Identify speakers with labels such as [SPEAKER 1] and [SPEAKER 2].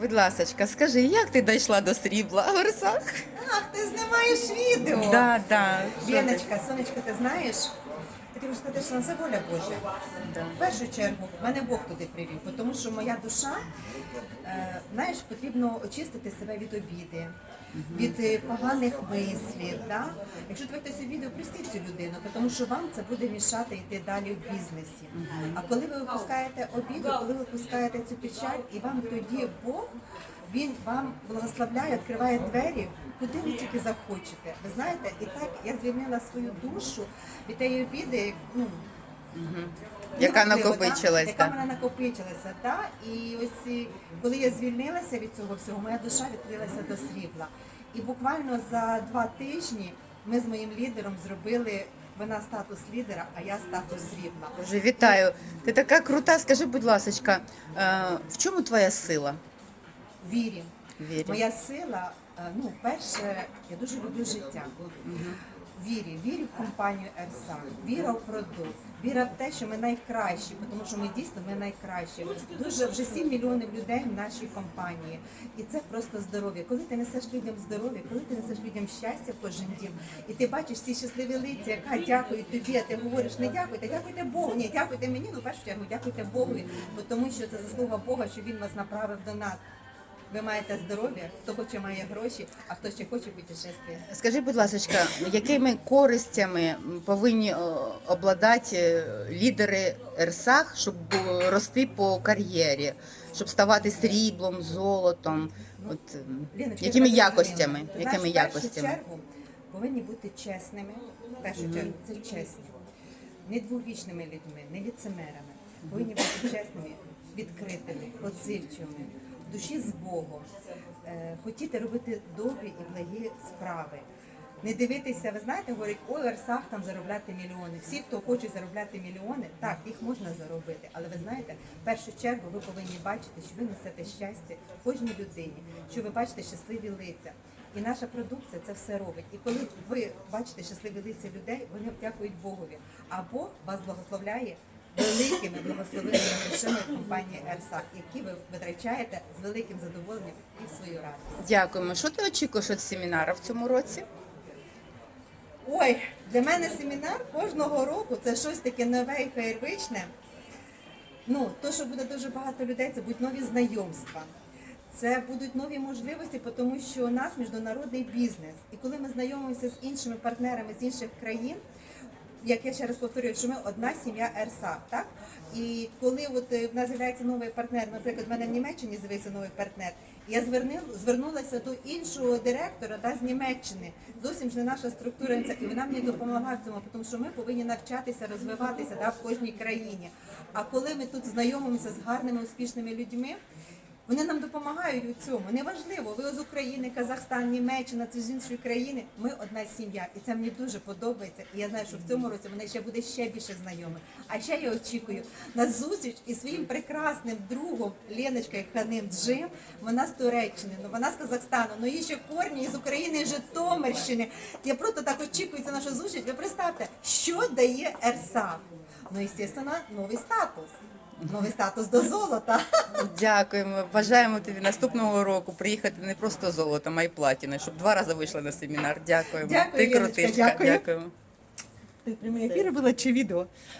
[SPEAKER 1] Будь ласочка, скажи, як ти дійшла до срібла в Орсах?
[SPEAKER 2] Ах, ти знімаєш відео.
[SPEAKER 1] Да, да.
[SPEAKER 2] Леночка, сонечко, ти знаєш? Ти вже сказати, що це воля Божа.
[SPEAKER 1] Да.
[SPEAKER 2] В першу чергу мене Бог туди привів, тому що моя душа, е, знаєш, потрібно очистити себе від обіди, від е, поганих мислів. Да? Якщо дивитися відео, простіть цю людину, тому що вам це буде мішати йти далі в бізнесі. А коли ви випускаєте обіду, коли ви випускаєте цю печаль, і вам тоді Бог. Він вам благословляє, відкриває двері, куди ви тільки захочете. Ви знаєте, і так я звільнила свою душу від тієї обіди, ну
[SPEAKER 1] Яка
[SPEAKER 2] Можливо,
[SPEAKER 1] накопичилась,
[SPEAKER 2] да? яка
[SPEAKER 1] да.
[SPEAKER 2] мене накопичилася. Да? І ось коли я звільнилася від цього всього, моя душа відкрилася до срібла. І буквально за два тижні ми з моїм лідером зробили вона статус лідера, а я статус срібла.
[SPEAKER 1] Боже, вітаю. Ти така крута. Скажи, будь ласочка, е, в чому твоя сила?
[SPEAKER 2] Вірі.
[SPEAKER 1] Вірі.
[SPEAKER 2] Моя сила, е, ну, перше, я дуже люблю життя. Вірі, вірі в компанію ЕРСА, віра в продукт, віра в те, що ми найкращі, тому що ми дійсно ми найкращі. Дуже вже 7 мільйонів людей в нашій компанії. І це просто здоров'я. Коли ти несеш людям здоров'я, коли ти несеш людям щастя кожен дім, і ти бачиш ці щасливі лиця, яка дякує тобі, а ти говориш, не дякуйте, дякуйте Богу, ні, дякуйте мені, ну першу чергу дякуйте Богу, тому що це заслуга Бога, що він вас направив до нас. Ви маєте здоров'я, хто хоче має гроші, а хто ще хоче путешествия.
[SPEAKER 1] Скажи, будь ласочка, якими користями повинні е, обладати е, лідери РСАХ, щоб е, рости по кар'єрі, щоб ставати сріблом, золотом? От, е,
[SPEAKER 2] Леночка,
[SPEAKER 1] якими якостями? Якими
[SPEAKER 2] знаєш, В
[SPEAKER 1] якостями?
[SPEAKER 2] першу чергу повинні бути чесними. В першу чергу це чесні, не двовічними людьми, не ліцемерами. Повинні бути чесними, відкритими, в душі з Богом, е, хотіти робити добрі і благі справи. Не дивитися, ви знаєте, говорять, ой, Арсах там заробляти мільйони. Всі, хто хоче заробляти мільйони, так, їх можна заробити. Але ви знаєте, в першу чергу ви повинні бачити, що ви несете щастя кожній людині, що ви бачите щасливі лиця. І наша продукція це все робить. І коли ви бачите щасливі лиця людей, вони дякують Богові. А Бог вас благословляє великими благословеними грошима компанії ЕРСА, які ви витрачаєте з великим задоволенням і в свою радість.
[SPEAKER 1] Дякуємо. Що ти очікуєш від семінару в цьому році?
[SPEAKER 2] Ой, для мене семінар кожного року це щось таке нове і феєричне. Ну, то, що буде дуже багато людей, це будуть нові знайомства. Це будуть нові можливості, тому що у нас міжнародний бізнес. І коли ми знайомимося з іншими партнерами з інших країн, як я ще раз повторюю, що ми одна сім'я ЕРСА, так? І коли от е, в нас з'являється новий партнер, наприклад, в мене в Німеччині з'явився новий партнер, я звернулася до іншого директора да, з Німеччини. Зовсім ж не наша структура, і вона мені допомогла в цьому, тому що ми повинні навчатися, розвиватися да, в кожній країні. А коли ми тут знайомимося з гарними, успішними людьми, вони нам допомагають у цьому. Неважливо, ви з України, Казахстан, Німеччина, це з іншої країни. Ми одна сім'я, і це мені дуже подобається. І я знаю, що в цьому році мене ще буде ще більше знайомих. А ще я очікую на зустріч із своїм прекрасним другом Леночкою Ханим Джим. Вона з Туреччини, ну вона з Казахстану, ну її ще корні з України і Житомирщини. Я просто так очікую цю нашу зустріч. Ви представте, що дає ЕРСА? Ну, звісно, новий статус. Новий статус до золота.
[SPEAKER 1] Дякуємо. Бажаємо тобі наступного року приїхати не просто золотом, а й платіною, щоб два рази вийшла на семінар. Дякуємо.
[SPEAKER 2] Дякую,
[SPEAKER 1] Ти
[SPEAKER 2] Леночка,
[SPEAKER 1] крутишка.
[SPEAKER 2] дякую.
[SPEAKER 1] Дякуємо.
[SPEAKER 2] Ти прямий ефір була чи відео?